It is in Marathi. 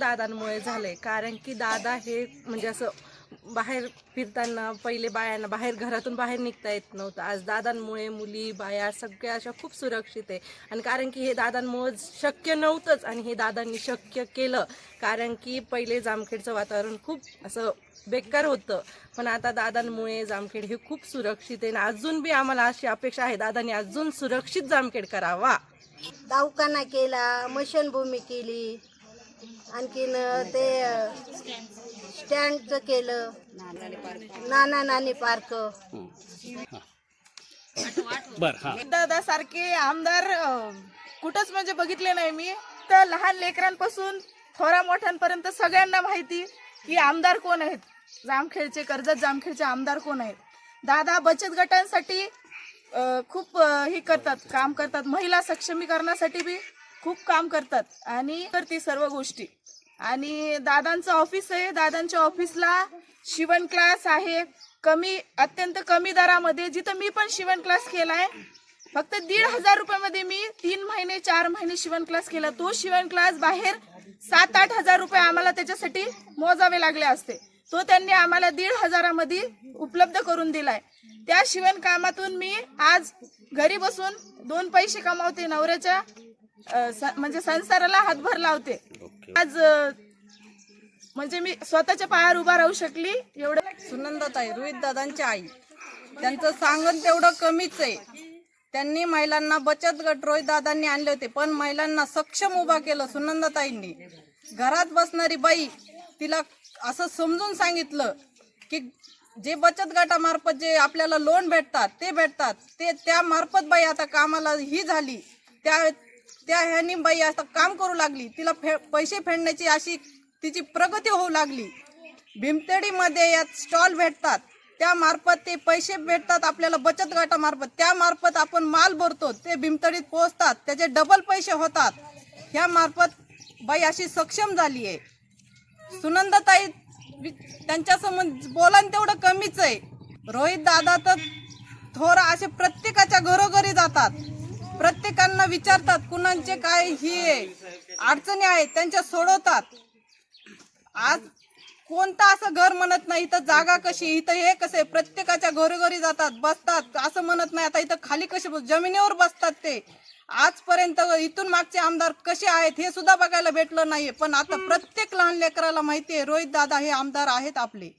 दादांमुळे झालंय. कारण की दादा हे म्हणजे असं बाहेर फिरताना पहिले बायांना बाहेर घरातून बाहेर निघता येत नव्हतं. आज दादांमुळे मुली बाया सगळ्या अशा खूप सुरक्षित आहे. आणि कारण की हे दादांमुळे शक्य नव्हतंच आणि हे दादांनी शक्य केलं. कारण की पहिले जामखेडचं वातावरण खूप असं बेकार होतं. पण आता दादांमुळे जामखेड हे खूप सुरक्षित आहे. आणि अजून बी आम्हाला अशी अपेक्षा आहे दादांनी अजून सुरक्षित जामखेड करावा. दवाखाना केला मशनभूमी केली. आणखीन ते स्टँडचं केलं. नाना नानी पार्क. बर हा. दादा सारखे आमदार अं, कुठंच म्हणजे बघितले नाही मी. तर लहान लेकरांपासून थोरा मोठ्यांपर्यंत सगळ्यांना माहिती की आमदार कोण आहेत. जामखेडचे कर्जत जामखेडचे आमदार कोण आहेत. दादा बचत गटांसाठी अं, खूप अं, हे करतात काम करतात. महिला सक्षमीकरणासाठी बी खूप काम करतात. आणि करते सर्व गोष्टी. आणि दादांचं ऑफिस आहे. दादांच्या ऑफिसला शिवण क्लास आहे. कमी अत्यंत कमी दरामध्ये जिथं मी पण शिवण क्लास केलाय फक्त दीड हजार रुपयामध्ये मी तीन महिने चार महिने शिवण क्लास केला. तो शिवण क्लास बाहेर सात आठ हजार रुपये आम्हाला त्याच्यासाठी मोजावे लागले असते. तो त्यांनी आम्हाला दीड हजारामध्ये उपलब्ध करून दिलाय. त्या शिवण कामातून मी आज घरी बसून दोन पैसे कमावते नवऱ्याच्या. म्हणजे संसाराला हातभार लावते. आज म्हणजे मी स्वतःच्या पायावर उभा राहू शकली एवढं. सुनंदाताई रोहित दादांची आई. त्यांचं सांगण तेवढं कमीच आहे. त्यांनी महिलांना बचत गट रोहित दादांनी आणले होते पण महिलांना सक्षम उभा केलं सुनंदाताईंनी. घरात बसणारी बाई तिला असं समजून सांगितलं की जे बचत गटामार्फत जे आपल्याला लोन भेटतात ते भेटतात. ते त्या मार्फत बाई आता कामाला ही झाली. त्या त्या ह्यानी बाई आता काम करू लागली. तिला फे पैसे फेडण्याची अशी तिची प्रगती होऊ लागली. भीमतेडीमध्ये यात स्टॉल भेटतात. त्यामार्फत ते पैसे भेटतात आपल्याला बचत गटामार्फत. त्यामार्फत आपण माल भरतो ते भीमतडीत पोहोचतात. त्याचे डबल पैसे होतात. ह्या मार्फत बाई अशी सक्षम झाली आहे सुनंदाताई त्यांच्यासमोर बोलान तेवढं कमीच आहे. रोहित दादा तर थोरा असे प्रत्येकाच्या घरोघरी जातात. प्रत्येकांना विचारतात कुणाचे काय ही आहे, अडचणी आहेत त्यांच्या सोडवतात. आज कोणता असं घर म्हणत नाही इथं जागा कशी इथं हे कसं आहे? प्रत्येकाच्या घरोघरी जातात बसतात असं म्हणत नाही. आता इथं खाली कसे बस जमिनीवर बसतात ते. आजपर्यंत इथून मागचे आमदार कसे आहेत हे सुद्धा बघायला भेटलं नाहीये. पण आता प्रत्येक लहान लेकराला माहिती आहे रोहित दादा हे आमदार आहेत आपले.